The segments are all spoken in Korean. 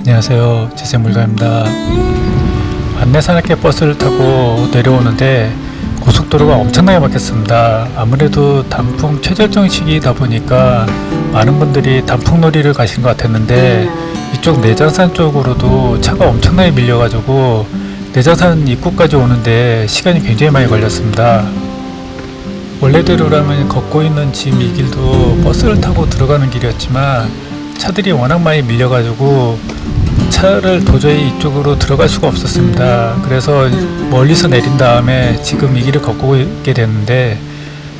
안녕하세요. 제세물가입니다. 안내산악회 버스를 타고 내려오는데 고속도로가 엄청나게 막혔습니다. 아무래도 단풍 최절정 시기이다 보니까 많은 분들이 단풍놀이를 가신 것 같았는데 이쪽 내장산 쪽으로도 차가 엄청나게 밀려가지고 내장산 입구까지 오는데 시간이 굉장히 많이 걸렸습니다. 원래대로라면 걷고 있는 지금 이 길도 버스를 타고 들어가는 길이었지만 차들이 워낙 많이 밀려가지고 차를 도저히 이쪽으로 들어갈 수가 없었습니다. 그래서 멀리서 내린 다음에 지금 이 길을 걷고 있게 됐는데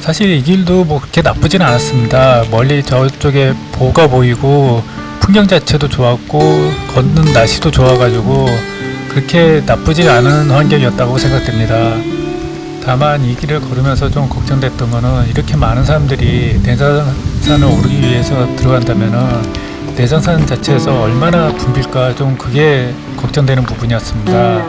사실 이 길도 뭐 그렇게 나쁘진 않았습니다. 멀리 저쪽에 보가 보이고 풍경 자체도 좋았고 걷는 날씨도 좋아가지고 그렇게 나쁘지 않은 환경이었다고 생각됩니다. 다만 이 길을 걸으면서 좀 걱정됐던 거는 이렇게 많은 사람들이 내장산을 오르기 위해서 들어간다면은 내장산 자체에서 얼마나 붐빌까 좀 그게 걱정되는 부분이었습니다.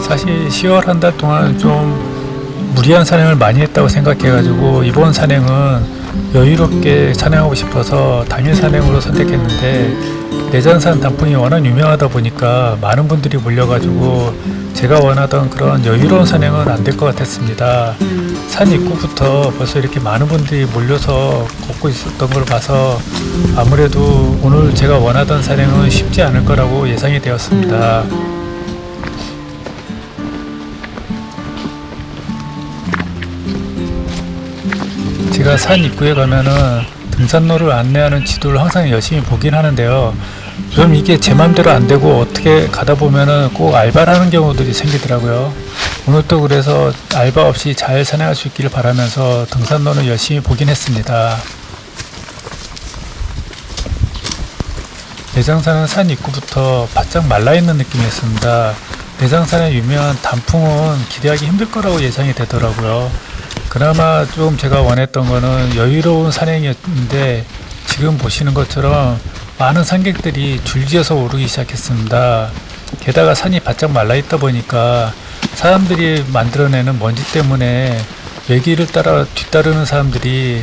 사실 10월 한 달 동안 좀 무리한 산행을 많이 했다고 생각해가지고 이번 산행은 여유롭게 산행하고 싶어서 당일 산행으로 선택했는데 내장산 단풍이 워낙 유명하다 보니까 많은 분들이 몰려가지고 제가 원하던 그런 여유로운 산행은 안 될 것 같았습니다. 산 입구부터 벌써 이렇게 많은 분들이 몰려서 걷고 있었던 걸 봐서 아무래도 오늘 제가 원하던 산행은 쉽지 않을 거라고 예상이 되었습니다. 제가 산 입구에 가면은 등산로를 안내하는 지도를 항상 열심히 보긴 하는데요. 좀 이게 제 맘대로 안 되고 어떻게 가다 보면은 꼭 알바를 하는 경우들이 생기더라고요. 오늘도 그래서 알바 없이 잘 산행할 수 있기를 바라면서 등산로는 열심히 보긴 했습니다. 내장산은 산 입구부터 바짝 말라있는 느낌이었습니다. 내장산의 유명한 단풍은 기대하기 힘들 거라고 예상이 되더라고요. 그나마 좀 제가 원했던 거는 여유로운 산행이었는데 지금 보시는 것처럼 많은 산객들이 줄지어서 오르기 시작했습니다. 게다가 산이 바짝 말라 있다 보니까 사람들이 만들어내는 먼지 때문에 외길을 따라 뒤따르는 사람들이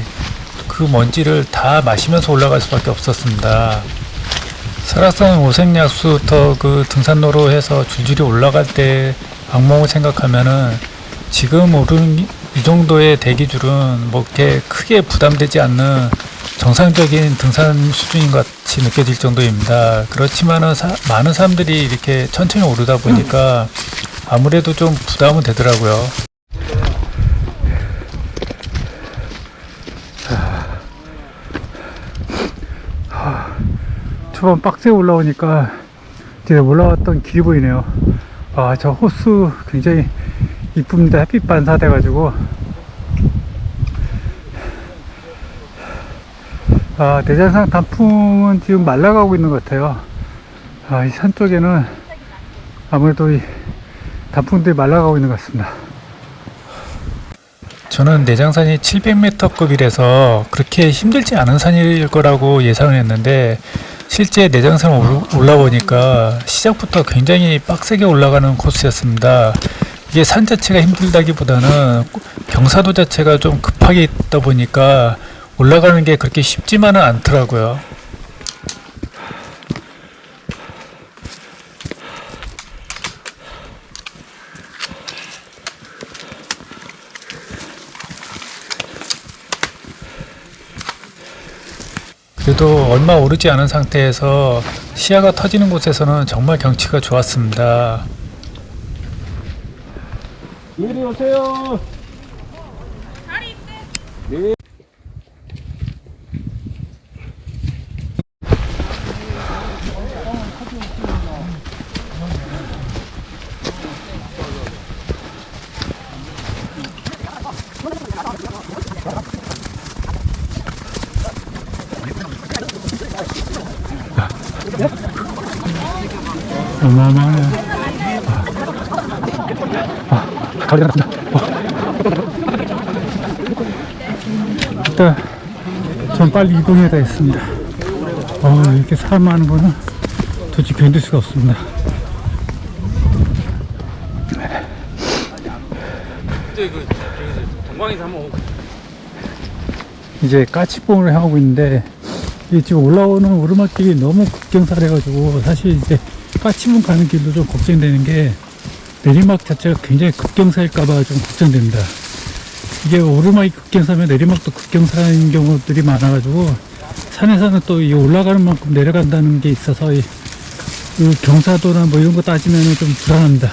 그 먼지를 다 마시면서 올라갈 수밖에 없었습니다. 설악산 오색약수부터 그 등산로로 해서 줄줄이 올라갈 때 악몽을 생각하면은 지금 오른 이 정도의 대기줄은 뭐 이렇게 크게 부담되지 않는 정상적인 등산 수준인 것 같이 느껴질 정도입니다. 그렇지만은 사- 많은 사람들이 이렇게 천천히 오르다 보니까 아무래도 좀 부담은 되더라고요. 초반 빡세 올라오니까 제가 올라왔던 길이 보이네요. 아, 저 호수 굉장히 이쁩니다. 햇빛 반사돼 가지고. 아, 내장산 단풍은 지금 말라가고 있는 것 같아요. 아, 이 산 쪽에는 아무래도 이 단풍들이 말라가고 있는 것 같습니다. 저는 내장산이 700m급이라서 그렇게 힘들지 않은 산일 거라고 예상을 했는데 실제 내장산 올- 올라보니까 시작부터 굉장히 빡세게 올라가는 코스였습니다. 이게 산 자체가 힘들다기보다는 경사도 자체가 좀 급하게 있다 보니까 올라가는 게 그렇게 쉽지만은 않더라고요. 그래도 얼마 오르지 않은 상태에서 시야가 터지는 곳에서는 정말 경치가 좋았습니다. 오세요. 어마어마하네. 아, 다리가 나쁘다. 일단, 전 빨리 이동해야 되겠습니다. 어, 이렇게 사람 많은 거는 도저히 견딜 수가 없습니다. 이제 그 까치봉을 향하고 있는데 이 지금 올라오는 오르막길이 너무 급경사해가지고 사실 이제 까치봉 가는 길도 좀 걱정되는 게 내리막 자체가 굉장히 급경사일까봐 좀 걱정됩니다. 이게 오르막이 급경사면 내리막도 급경사인 경우들이 많아가지고 산에서는 또이 올라가는 만큼 내려간다는 게 있어서 이, 이 경사도나 뭐 이런 거 따지면 좀 불안합니다.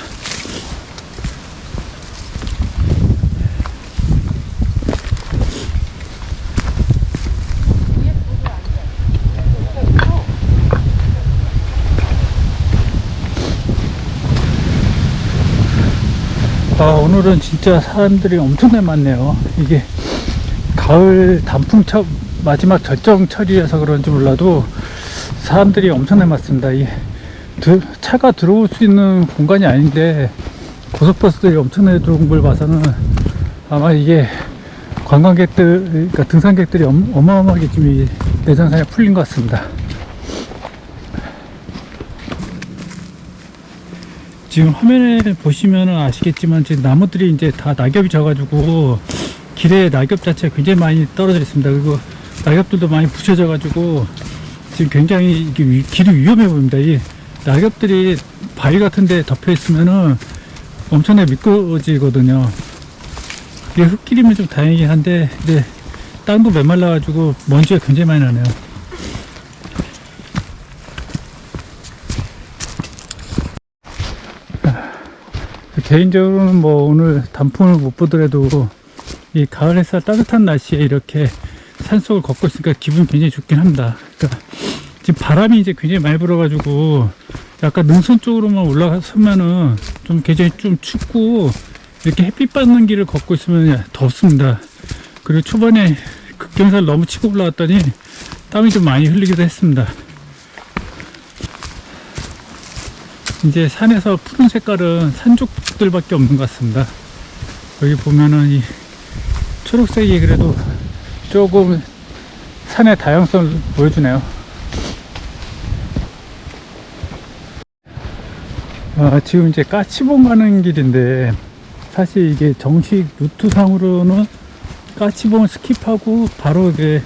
아, 오늘은 진짜 사람들이 엄청나게 많네요. 이게 가을 단풍철 마지막 절정철이라서 그런지 몰라도 사람들이 엄청나게 많습니다. 이 드- 차가 들어올 수 있는 공간이 아닌데 고속버스들이 엄청나게 들어온 걸 봐서는 아마 이게 관광객들, 그러니까 등산객들이 엄, 어마어마하게 지금 이 내장산에 풀린 것 같습니다. 지금 화면에 보시면 아시겠지만 지금 나무들이 이제 다 낙엽이 져가지고 길에 낙엽 자체가 굉장히 많이 떨어져 있습니다. 그리고 낙엽들도 많이 부셔져 가지고 지금 굉장히 이게 위- 길이 위험해 보입니다. 이 낙엽들이 바위 같은데 덮여 있으면은 엄청나게 미끄러지거든요. 이게 흙길이면 좀 다행이긴 한데 이제 땅도 메말라 가지고 먼지가 굉장히 많이 나네요. 개인적으로는 뭐 오늘 단풍을 못 보더라도 이 가을 햇살 따뜻한 날씨에 이렇게 산속을 걷고 있으니까 기분이 굉장히 좋긴 합니다. 그러니까 지금 바람이 이제 굉장히 많이 불어가지고 약간 능선 쪽으로만 올라가서면은 좀 굉장히 좀 춥고 이렇게 햇빛 받는 길을 걷고 있으면 덥습니다. 그리고 초반에 급경사를 너무 치고 올라왔더니 땀이 좀 많이 흘리기도 했습니다. 이제 산에서 푸른 색깔은 산족들밖에 없는 것 같습니다. 여기 보면은 이 초록색이 그래도 조금 산의 다양성을 보여주네요. 아, 지금 이제 까치봉 가는 길인데 사실 이게 정식 루트상으로는 까치봉을 스킵하고 바로 이게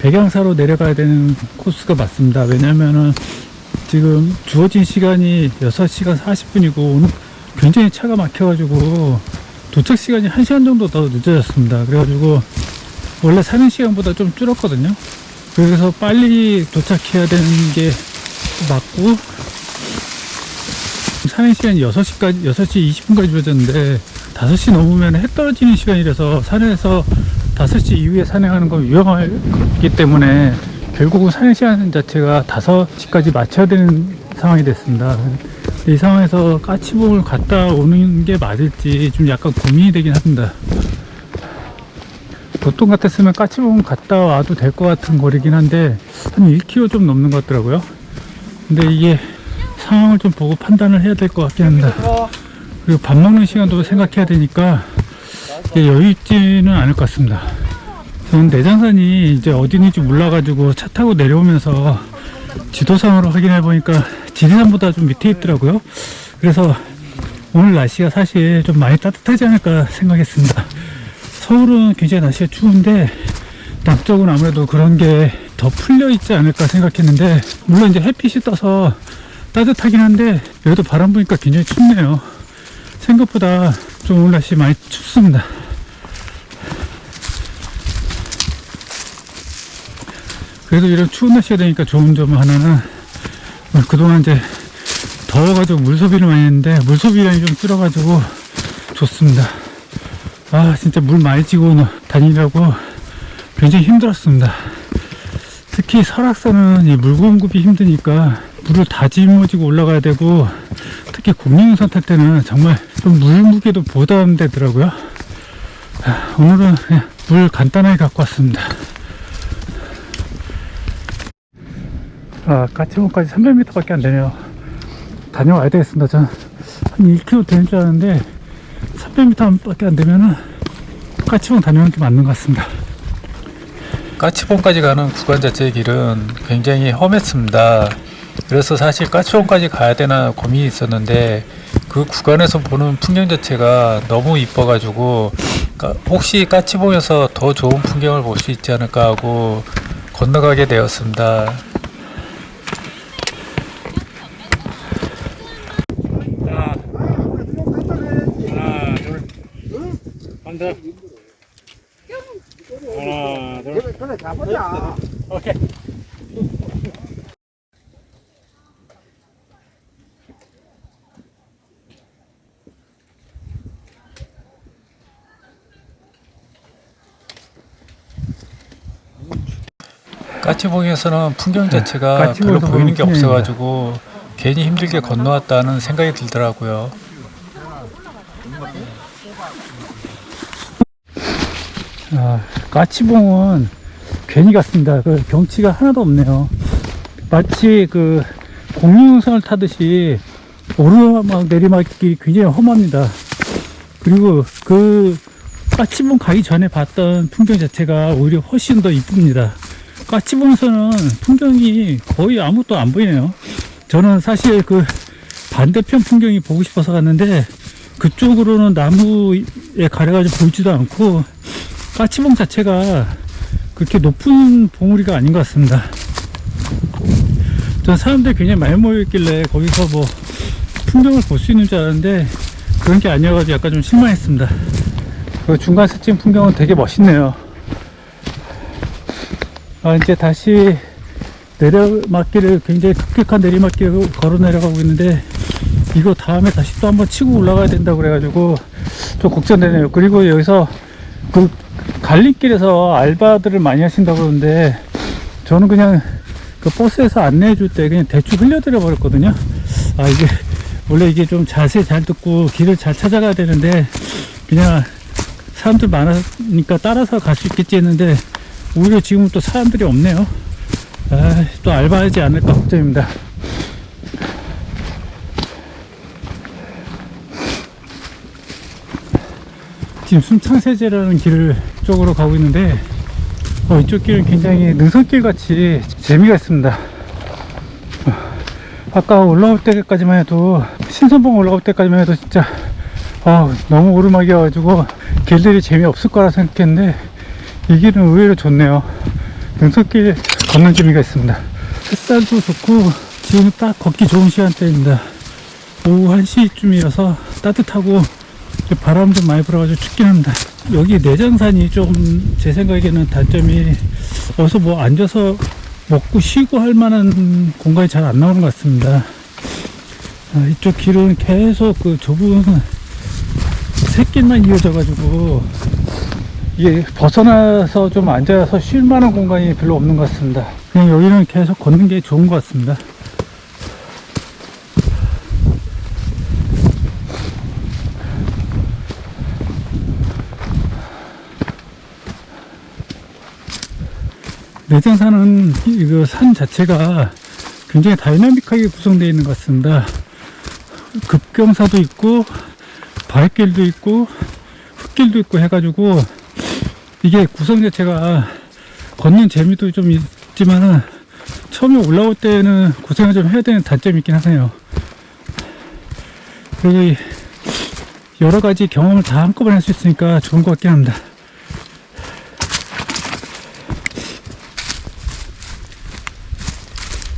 백양사로 내려가야 되는 코스가 맞습니다. 왜냐면은 지금 주어진 시간이 6시간 40분이고 오늘 굉장히 차가 막혀가지고 도착 시간이 1시간 정도 더 늦어졌습니다. 그래가지고 원래 사는 시간보다 좀 줄었거든요. 그래서 빨리 도착해야 되는 게 맞고 사는 시간이 6시까지 6시 20분까지 줄어졌는데 5시 넘으면 해 떨어지는 시간이라서 산에서 5시 이후에 산행하는 건 위험하기 때문에 결국은 사는 시간 자체가 5시까지 맞춰야 되는 상황이 됐습니다. 이 상황에서 까치봉을 갔다 오는 게 맞을지 좀 약간 고민이 되긴 합니다. 보통 같았으면 까치봉 갔다 와도 될 것 같은 거리긴 한데 한 1km 좀 넘는 것 같더라고요. 근데 이게 상황을 좀 보고 판단을 해야 될 것 같긴 합니다. 그리고 밥 먹는 시간도 생각해야 되니까 여유 있지는 않을 것 같습니다. 저는 내장산이 이제 어디인지 몰라가지고 차 타고 내려오면서 지도상으로 확인해 보니까 지리산보다 좀 밑에 있더라고요. 그래서 오늘 날씨가 사실 좀 많이 따뜻하지 않을까 생각했습니다. 서울은 굉장히 날씨가 추운데 남쪽은 아무래도 그런 게 더 풀려 있지 않을까 생각했는데 물론 이제 햇빛이 떠서 따뜻하긴 한데 여기도 바람 부니까 굉장히 춥네요. 생각보다 좀 오늘 날씨 많이 춥습니다. 그래도 이런 추운 날씨가 되니까 좋은 점 하나는 어, 그동안 이제 더워가지고 물 소비를 많이 했는데 물 소비량이 좀 줄어가지고 좋습니다. 아 진짜 물 많이 찌고 다니려고 굉장히 힘들었습니다. 특히 설악산은 이 물 공급이 힘드니까 물을 다 짊어지고 올라가야 되고 특히 공룡선 탈 때는 정말 좀 물 무게도 부담되더라고요. 아, 오늘은 물 간단하게 갖고 왔습니다. 아, 까치봉까지 300m밖에 안 되네요. 다녀와야 되겠습니다. 전 한 1km 되는 줄 알았는데 300m밖에 안 되면은 까치봉 다녀오는 게 맞는 것 같습니다. 까치봉까지 가는 구간 자체의 길은 굉장히 험했습니다. 그래서 사실 까치봉까지 가야 되나 고민이 있었는데 그 구간에서 보는 풍경 자체가 너무 이뻐가지고 까- 혹시 까치봉에서 더 좋은 풍경을 볼 수 있지 않을까 하고 건너가게 되었습니다. 하나, 하나, 둘, 간다. 하나, 둘, 그래 잡았자. 오케이. 까치봉에서는 풍경 자체가 별로 까치봉에서 보이는 게 없어가지고 괜히 힘들게 건너왔다는 생각이 들더라고요. 아, 까치봉은 괜히 갔습니다. 그 경치가 하나도 없네요. 마치 그 공룡선을 타듯이 오르막 내리막이 굉장히 험합니다. 그리고 그 까치봉 가기 전에 봤던 풍경 자체가 오히려 훨씬 더 이쁩니다. 까치봉에서는 풍경이 거의 아무것도 안 보이네요. 저는 사실 그 반대편 풍경이 보고 싶어서 갔는데 그쪽으로는 나무에 가려가지고 보이지도 않고 까치봉 자체가 그렇게 높은 봉우리가 아닌 것 같습니다. 전 사람들이 굉장히 많이 모여있길래 거기서 뭐 풍경을 볼 수 있는 줄 알았는데 그런 게 아니어가지고 약간 좀 실망했습니다. 그 중간 스친 풍경은 되게 멋있네요. 아, 이제 다시 내려막길을 굉장히 급격한 내리막길을 걸어 내려가고 있는데 이거 다음에 다시 또 한번 치고 올라가야 된다고 그래가지고 좀 걱정되네요. 그리고 여기서 그 갈림길에서 알바들을 많이 하신다고 그러는데 저는 그냥 그 버스에서 안내해 줄 때 그냥 대충 흘려드려 버렸거든요. 아 이게 원래 이게 좀 자세 잘 듣고 길을 잘 찾아가야 되는데 그냥 사람들 많으니까 따라서 갈 수 있겠지 했는데 오히려 지금 또 사람들이 없네요. 아, 또 알바하지 않을까 걱정입니다. 지금 순창세제라는 길을 쪽으로 가고 있는데 어, 이쪽 길은 굉장히 능선길 같이 재미가 있습니다. 어, 아까 올라올 때까지만 해도 신선봉 올라올 때까지만 해도 진짜 어, 너무 오르막이어가지고 길들이 재미없을 거라 생각했는데 이 길은 의외로 좋네요. 능선길 걷는 재미가 있습니다. 햇살도 좋고 지금 딱 걷기 좋은 시간대입니다. 오후 1시쯤이어서 따뜻하고 바람 좀 많이 불어가지고 춥긴 합니다. 여기 내장산이 좀 제 생각에는 단점이 어서 뭐 앉아서 먹고 쉬고 할 만한 공간이 잘 안 나오는 것 같습니다. 아, 이쪽 길은 계속 그 좁은 새길만 이어져 가지고 이게 벗어나서 좀 앉아서 쉴 만한 공간이 별로 없는 것 같습니다. 그냥 여기는 계속 걷는 게 좋은 것 같습니다. 내장산은 이거 산 자체가 굉장히 다이나믹하게 구성되어 있는 것 같습니다. 급경사도 있고 바위길도 있고 흙길도 있고 해가지고 이게 구성 자체가 걷는 재미도 좀 있지만은 처음에 올라올 때는 고생을 좀 해야 되는 단점이 있긴 하네요. 그리고 이 여러 가지 경험을 다 한꺼번에 할 수 있으니까 좋은 것 같긴 합니다.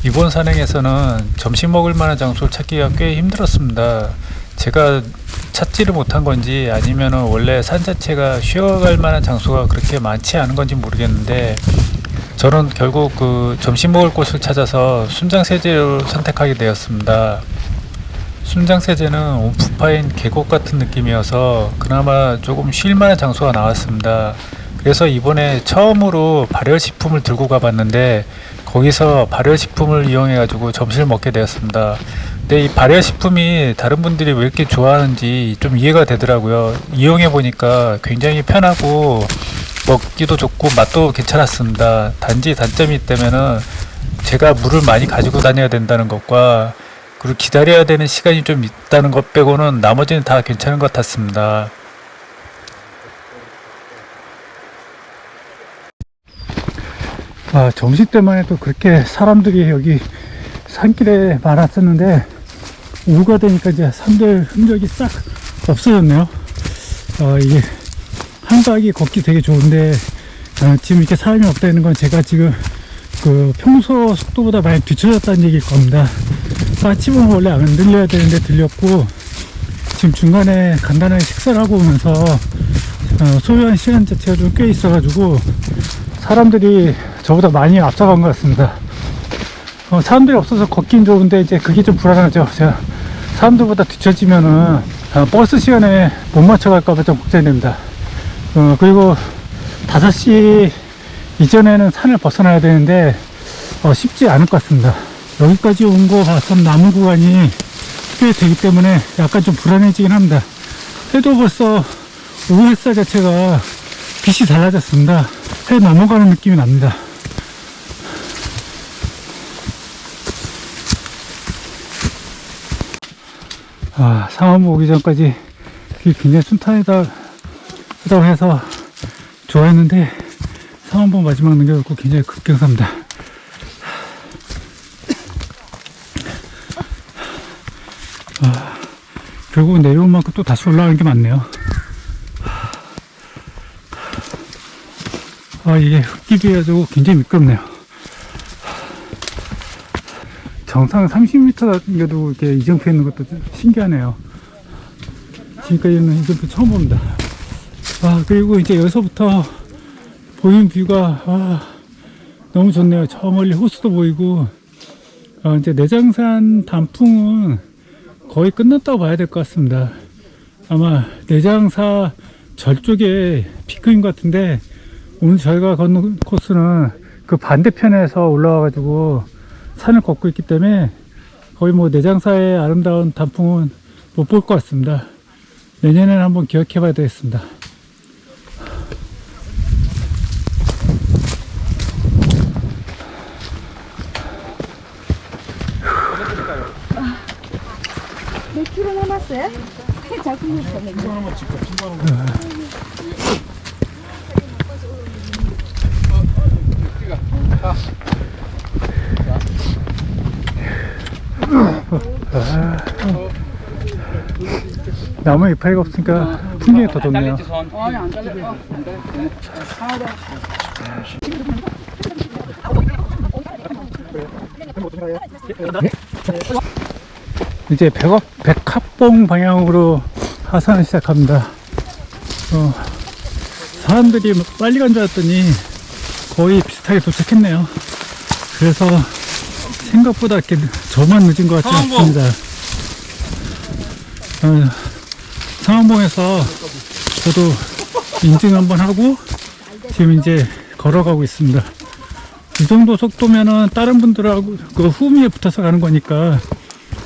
이번 산행에서는 점심 먹을 만한 장소를 찾기가 꽤 힘들었습니다. 제가 찾지를 못한 건지 아니면은 원래 산 자체가 쉬어갈 만한 장소가 그렇게 많지 않은 건지 모르겠는데 저는 결국 그 점심 먹을 곳을 찾아서 순장세제를 선택하게 되었습니다. 순장세제는 온푸파인 계곡 같은 느낌이어서 그나마 조금 쉴 만한 장소가 나왔습니다. 그래서 이번에 처음으로 발열식품을 들고 가봤는데 거기서 발열식품을 이용해가지고 점심을 먹게 되었습니다. 근데 이 발열식품이 다른 분들이 왜 이렇게 좋아하는지 좀 이해가 되더라고요. 이용해 보니까 굉장히 편하고 먹기도 좋고 맛도 괜찮았습니다. 단지 단점이 있다면은 제가 물을 많이 가지고 다녀야 된다는 것과 그리고 기다려야 되는 시간이 좀 있다는 것 빼고는 나머지는 다 괜찮은 것 같습니다. 아, 점심 때만 해도 그렇게 사람들이 여기 산길에 많았었는데 오후가 되니까 이제 산들 흔적이 싹 없어졌네요. 아, 이게 한가하게 걷기 되게 좋은데 어, 지금 이렇게 사람이 없다는 건 제가 지금 그 평소 속도보다 많이 뒤쳐졌다는 얘기일 겁니다. 빠집은 원래 안 들려야 되는데 들렸고 지금 중간에 간단하게 식사를 하고 오면서 어, 소요한 시간 자체가 좀 꽤 있어가지고 사람들이 저보다 많이 앞서간 것 같습니다. 어, 사람들이 없어서 걷긴 좋은데 이제 그게 좀 불안하죠. 제가 사람들보다 뒤처지면은 어, 버스 시간에 못 맞춰갈까봐 좀 걱정이 됩니다. 어, 그리고 5시 이전에는 산을 벗어나야 되는데 어, 쉽지 않을 것 같습니다. 여기까지 온 거 봐선 남은 구간이 꽤 되기 때문에 약간 좀 불안해지긴 합니다. 해도 벌써 오후 햇살 자체가 빛이 달라졌습니다. 해 넘어가는 느낌이 납니다. 아, 상암 오기 전까지 길이 굉장히 순탄하다고 해서 좋아했는데 상암봉 마지막 넘겨갖고 굉장히 급경사입니다. 아, 결국은 내려온 만큼 또 다시 올라가는 게 많네요. 아, 이게 흙길이어가지고 굉장히 미끄럽네요. 정상 30m 이겨도 이렇게 이정표 있는 것도 좀 신기하네요. 지금까지는 이정표 처음 봅니다. 아, 그리고 이제 여기서부터 보이는 뷰가, 아, 너무 좋네요. 저 멀리 호수도 보이고, 어, 이제 내장산 단풍은 거의 끝났다고 봐야 될 것 같습니다. 아마 내장사 절 쪽에 피크인 것 같은데, 오늘 저희가 걷는 코스는 그 반대편에서 올라와가지고 산을 걷고 있기 때문에 거의 뭐 내장사의 아름다운 단풍은 못 볼 것 같습니다. 내년에는 한번 기억해 봐야 되겠습니다. 몇 킬로 남았어요? 작품 먹었네. 나 무 이파리가 없으니까 풍경이 더 좋네요. 이제 백업, 백합봉 방향으로 하산을 시작합니다. 어, 사람들이 빨리 간 줄 알았더니 거의 비슷하게 도착했네요. 그래서 생각보다 이렇게 저만 늦은 것 같지 않습니다. 어, 상암봉에서 저도 인증 한번 하고 지금 이제 걸어가고 있습니다. 이 정도 속도면은 다른 분들하고 그 후미에 붙어서 가는 거니까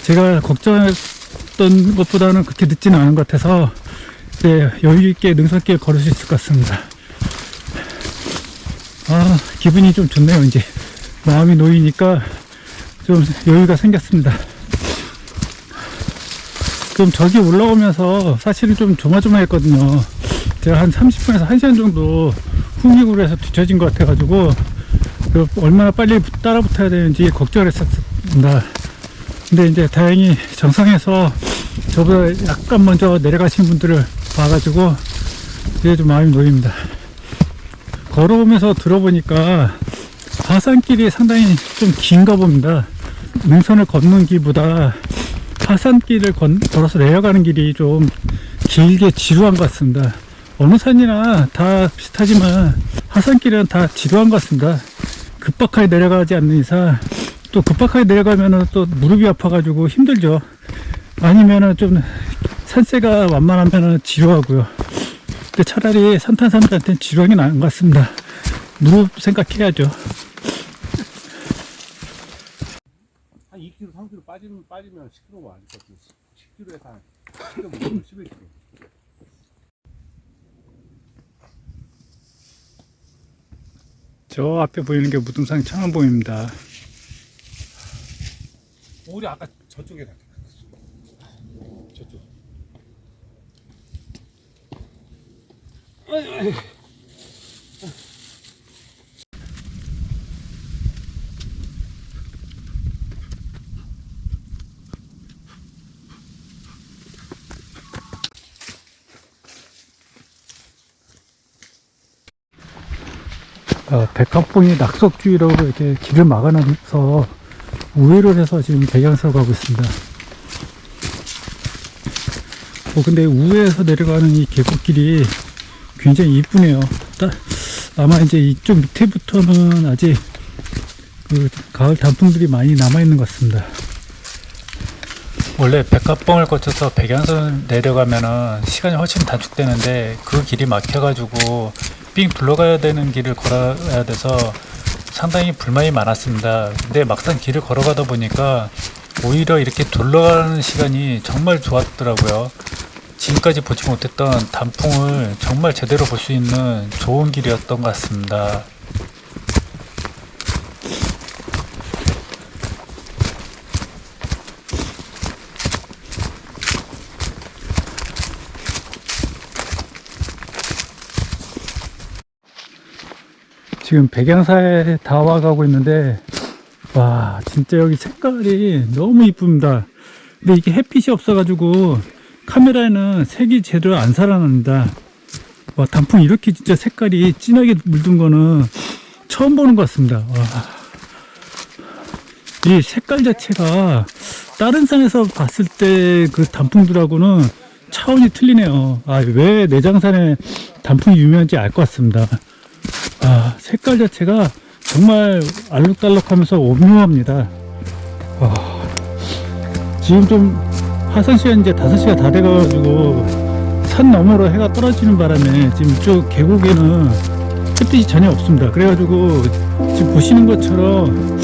제가 걱정했던 것보다는 그렇게 늦지는 않은 것 같아서 이제 여유 있게 능선길 걸을 수 있을 것 같습니다. 아 기분이 좀 좋네요 이제 마음이 놓이니까 좀 여유가 생겼습니다. 좀 저기 올라오면서 사실은 좀 조마조마했거든요. 제가 한 30분에서 1시간 정도 후미구로 해서 뒤처진 것 같아가지고 그 얼마나 빨리 따라 붙어야 되는지 걱정을 했었습니다. 근데 이제 다행히 정상에서 저보다 약간 먼저 내려가신 분들을 봐가지고 이제 좀 마음이 놓입니다. 걸어오면서 들어보니까 하산길이 상당히 좀 긴가 봅니다. 능선을 걷는 길보다 하산길을 건, 걸어서 내려가는 길이 좀 길게 지루한 것 같습니다. 어느 산이나 다 비슷하지만 하산길은 다 지루한 것 같습니다. 급박하게 내려가지 않는 이상 또 급박하게 내려가면은 또 무릎이 아파가지고 힘들죠. 아니면은 좀 산세가 완만하면은 지루하고요. 근데 차라리 산탄사람들한테는 지루한 게 나은 것 같습니다. 무릎 생각해야죠. 빠지면 빠지면 10kg가 아닐 것 같아요. 10kg에서 한 10kg, 11kg. 저 앞에 보이는 게 무등산 창안봉입니다. 우리 아까 저쪽에 가. 저쪽. 어, 백합봉이 낙석주의라고 이렇게 길을 막아놔서 우회를 해서 지금 백양사로 가고 있습니다. 어, 근데 우회에서 내려가는 이 계곡길이 굉장히 이쁘네요. 따- 아마 이제 이쪽 밑에부터는 아직 그 가을 단풍들이 많이 남아있는 것 같습니다. 원래 백합봉을 거쳐서 백양선 내려가면은 시간이 훨씬 단축되는데 그 길이 막혀가지고 삥 둘러가야 되는 길을 걸어야 돼서 상당히 불만이 많았습니다. 근데 막상 길을 걸어가다 보니까 오히려 이렇게 둘러가는 시간이 정말 좋았더라고요. 지금까지 보지 못했던 단풍을 정말 제대로 볼 수 있는 좋은 길이었던 것 같습니다. 지금 백양사에 다 와가고 있는데 와 진짜 여기 색깔이 너무 이쁩니다. 근데 이게 햇빛이 없어가지고 카메라에는 색이 제대로 안 살아납니다. 와 단풍 이렇게 진짜 색깔이 진하게 물든 거는 처음 보는 것 같습니다. 와. 이 색깔 자체가 다른 산에서 봤을 때 그 단풍들하고는 차원이 틀리네요. 아 왜 내장산에 단풍이 유명한지 알 것 같습니다 아, 색깔 자체가 정말 알록달록하면서 오묘합니다. 와, 지금 좀 하산 시간 이제 5시가 다 돼가지고 산 너머로 해가 떨어지는 바람에 지금 이쪽 계곡에는 햇빛이 전혀 없습니다. 그래가지고 지금 보시는 것처럼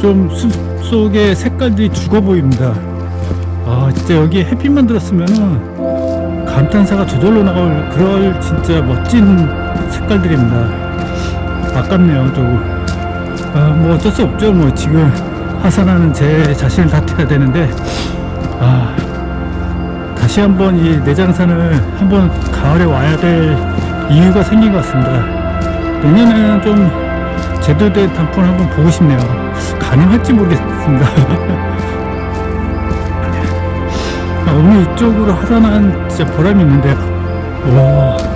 좀 숲속의 색깔들이 죽어 보입니다. 아, 진짜 여기 햇빛만 들었으면은 감탄사가 저절로 나올 그럴 진짜 멋진 색깔들입니다. 아깝네요, 조금. 아, 뭐 어쩔 수 없죠. 뭐 지금 하산하는 제 자신을 탓해야 되는데, 아, 다시 한번 이 내장산을 한번 가을에 와야 될 이유가 생긴 것 같습니다. 내년에는 좀 제대로 된 단풍을 한번 보고 싶네요. 가능할지 모르겠습니다. 아, 오늘 이쪽으로 하산한 진짜 보람이 있는데요. 와.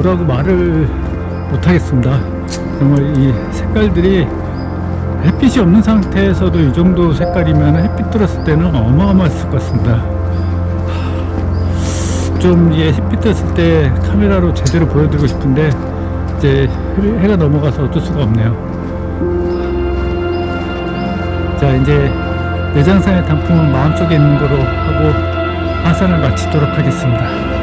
뭐라고 말을 못하겠습니다. 정말 이 색깔들이 햇빛이 없는 상태에서도 이 정도 색깔이면 햇빛 들었을 때는 어마어마했을 것 같습니다. 좀 이게 햇빛 떴을 때 카메라로 제대로 보여드리고 싶은데 이제 해- 해가 넘어가서 어쩔 수가 없네요. 자 이제 내장산의 단풍은 마음속에 있는 거로 하고 하산을 마치도록 하겠습니다.